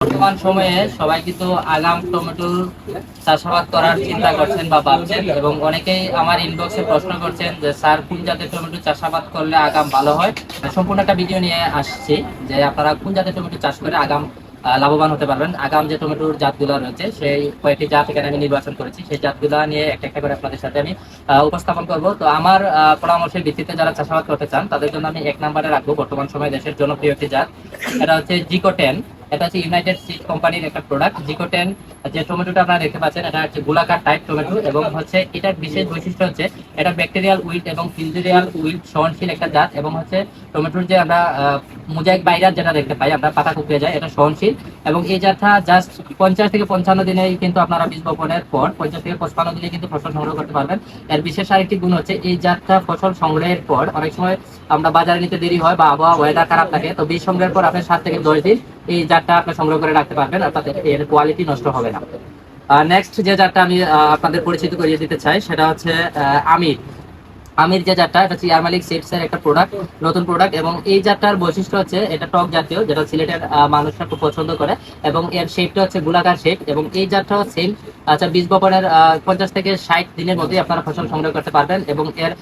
বর্তমান সময়ে সবাই কিন্তু আগাম টমেটোর চাষাবাদ করার চিন্তা করছেন বা ভাবছেন এবং অনেকেই আমার ইনবক্সে প্রশ্ন করছেন যে, স্যার, কোন জাতের টমেটো চাষাবাদ করলে আগাম ভালো হয়? সম্পূর্ণ একটা ভিডিও নিয়ে আসছি যে, আপনারা কোন জাতের টমেটো চাষ করে আগাম লাভবান হতে পারবেন। আগাম যে টমেটোর জাতগুলো রয়েছে, সেই কয়েকটি জাত এখানে আমি নির্বাচন করেছি। সেই জাতগুলো নিয়ে একটা একটা করে আপনাদের সাথে আমি উপস্থাপন করব। তো আমার পরামর্শের ভিত্তিতে যারা চাষাবাদ করতে চান, তাদের জন্য আমি এক নম্বরে রাখব বর্তমান সময়ে দেশের জনপ্রিয় একটি জাত। এটা হচ্ছে জিকো টেন এটা হচ্ছে ইউনাইটেড সিড কোম্পানির একটা প্রোডাক্ট জিকো টেন যে টমেটোটা আপনারা দেখতে পাচ্ছেন, এটা হচ্ছে গোলাকার টাইপ টমেটো এবং হচ্ছে এটার বিশেষ বৈশিষ্ট্য হচ্ছে এটা ব্যাকটেরিয়াল উইল্ট এবং ফিলজেরিয়াল উইল্ট সহনশীল একটা জাত এবং হচ্ছে টমেটোর যে আমরা মোজাইক ভাইরাস যেটা দেখতে পাই, আমরা পাতা কুপিয়ে যায়, এটা সহনশীল এবং এই জাতটা জাস্ট পঞ্চাশ থেকে পঞ্চান্ন দিনেই কিন্তু আপনারা বীজ বপনের পর, পঞ্চাশ থেকে পঁচপান্ন দিনে কিন্তু ফসল সংগ্রহ করতে পারবেন। এর বিশেষ আরেকটি গুণ হচ্ছে এই জাতটা ফসল সংগ্রহের পর অনেক সময় আমরা বাজারে নিতে দেরি হয় বা আবহাওয়া ওয়েদার খারাপ থাকে, তো বীজ সংগ্রহের পর আপনি সাত থেকে দশ দিন এই জারটা আপনি সংগ্রহ করে রাখতে পারবেন অর্থাৎ এর কোয়ালিটি নষ্ট হবে না। নেক্সট যে জারটা আমি আপনাদের পরিচিত করিয়ে দিতে চাই, সেটা হচ্ছে আমির। আমির যে জাতটা, এটা হচ্ছে ইয়ারমালিক সিডস এর একটা প্রোডাক্ট নতুন প্রোডাক্ট এবং এই জাতটার বৈশিষ্ট্য হচ্ছে এটা টক জাতীয়, যেটা সিলেটের মানুষরা খুব পছন্দ করে এবং এর শেপটা হচ্ছে গোলাকার শেপ এবং এই জাতটাও সেম আচ্ছা বীজ বপনের পঞ্চাশ থেকে ষাট দিনের মধ্যে আপনারা ফসল সংগ্রহ করতে পারবেন এবং এর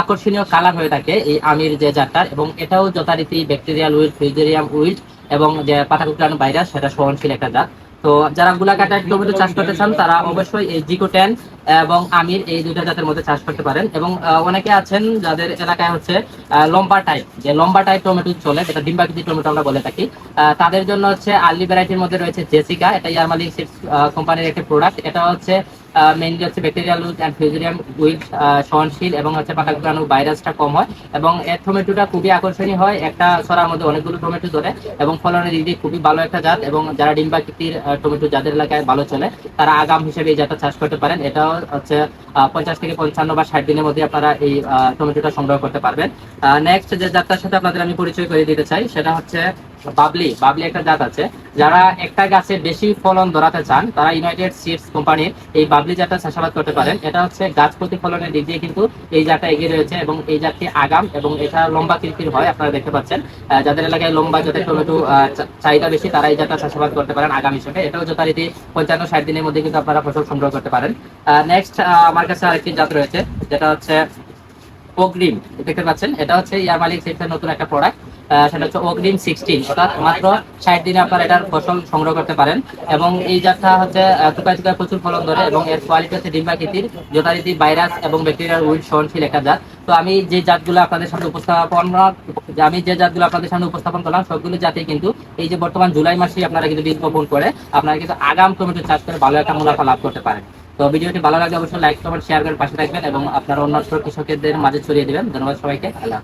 আকর্ষণীয় কালার হয়ে থাকে এই আমির যে জাতটার এবং এটাও যথারীতি ব্যাকটেরিয়াল উইল্ট ফিউজেরিয়াম উইল্ট এবং যে পাতা কুকড়ানো ভাইরাস সেটা সহনশীল একটা জাত। তো যারা গুলাকাটা টমেটো চাষ করতে চান, তারা অবশ্যই এই জিকো টেন এবং আমির এই দুইটা জাতের মধ্যে চাষ করতে পারেন। এবং অনেকে আছেন যাদের এলাকায় হচ্ছে লম্বা টাইপ যে লম্বা টাইপ টমেটো চলে, যেটা ডিম্বাকৃতি টমেটো আমরা বলে থাকি। তাদের জন্য হচ্ছে আর্লি ভ্যারাইটির মধ্যে রয়েছে জেসিকা, এটা ইয়ারমালিক সিডস কোম্পানির একটি প্রোডাক্ট এটা হচ্ছে মেইনলি হচ্ছে ব্যাকটেরিয়াল অ্যান্ড ফিউজেরিয়াম উইথ সহনশীল এবং হচ্ছে পাতা কুকড়ানো ভাইরাসটা কম হয়। এবং এর টমেটোটা খুবই আকর্ষণীয় হয়। একটা ছড়ার মধ্যে অনেকগুলো টমেটো ধরে এবং ফলনের দিক দিয়ে খুবই ভালো একটা জাত এবং যারা ডিম্বাকৃতির টমেটো যাদের এলাকায় ভালো চলে, তারা আগাম হিসেবে এই জাতটা চাষ করতে পারেন। এটাও হচ্ছে পঞ্চাশ থেকে পঞ্চান্ন বা ষাট দিনের মধ্যে আপনারা এই টমেটোটা সংগ্রহ করতে পারবেন। নেক্সট যে জাতটার সাথে আপনাদের আমি পরিচয় করে দিতে চাই, সেটা হচ্ছে বাবলি বাবলি একটা জাত আছে। যারা একটা গাছে বেশি ফলন ধরাতে চান, তারা ইউনাইটেড সিডস কোম্পানির এই বাবলি জাতটা চাষাবাদ করতে পারেন। এটা হচ্ছে গাছ প্রতি ফলনের দিক দিয়ে কিন্তু এই জাতটা এগিয়ে রয়েছে এবং এই জাতটি আগাম এবং এটা লম্বা কৃতির হয়, আপনারা দেখতে পাচ্ছেন। যাদের এলাকায় লম্বা জাতের টমেটো চাহিদা বেশি, তারা এই জাতটা চাষাবাদ করতে পারেন আগাম হিসেবে। এটাও যথারীতি পঞ্চান্ন ষাট দিনের মধ্যে কিন্তু আপনারা ফসল সংগ্রহ করতে পারেন। নেক্সট আমার কাছে আরেকটি জাত রয়েছে, যেটা হচ্ছে অগ্রিম। দেখতে পাচ্ছেন, এটা হচ্ছে ইয়ারমালিক সিডসের নতুন একটা প্রোডাক্ট সেটা হচ্ছে অগ্রিম সিক্সটিন অর্থাৎ মাত্র ষাট দিনে আপনারা এটার ফসল সংগ্রহ করতে পারেন। এবং এই জাতটা হচ্ছে প্রচুর ফলন ধরে এবং এর কোয়ালিটি হচ্ছে ডিম্বাকৃতির, যথারীতি ভাইরাস এবং ব্যাকটেরিয়ার উইড সহনশীল একটা জাত। তো আমি যে জাতগুলো আপনাদের সামনে উপস্থাপন আমি যে জাতগুলো আপনাদের সামনে উপস্থাপন করলাম, সবগুলো জাতে কিন্তু এই যে বর্তমান জুলাই মাসে আপনারা কিন্তু বীজ বপন করে, আপনারা কিন্তু আগাম টমেটো চাষ করে ভালো একটা মুনাফা লাভ করতে পারেন। তো ভিডিওটি ভালো লাগলে অবশ্যই লাইক কমেন্ট শেয়ার করে পাশে থাকবেন এবং আপনারা অন্য কৃষকদের মাঝে ছড়িয়ে দেবেন। ধন্যবাদ সবাইকে, আল্লাহ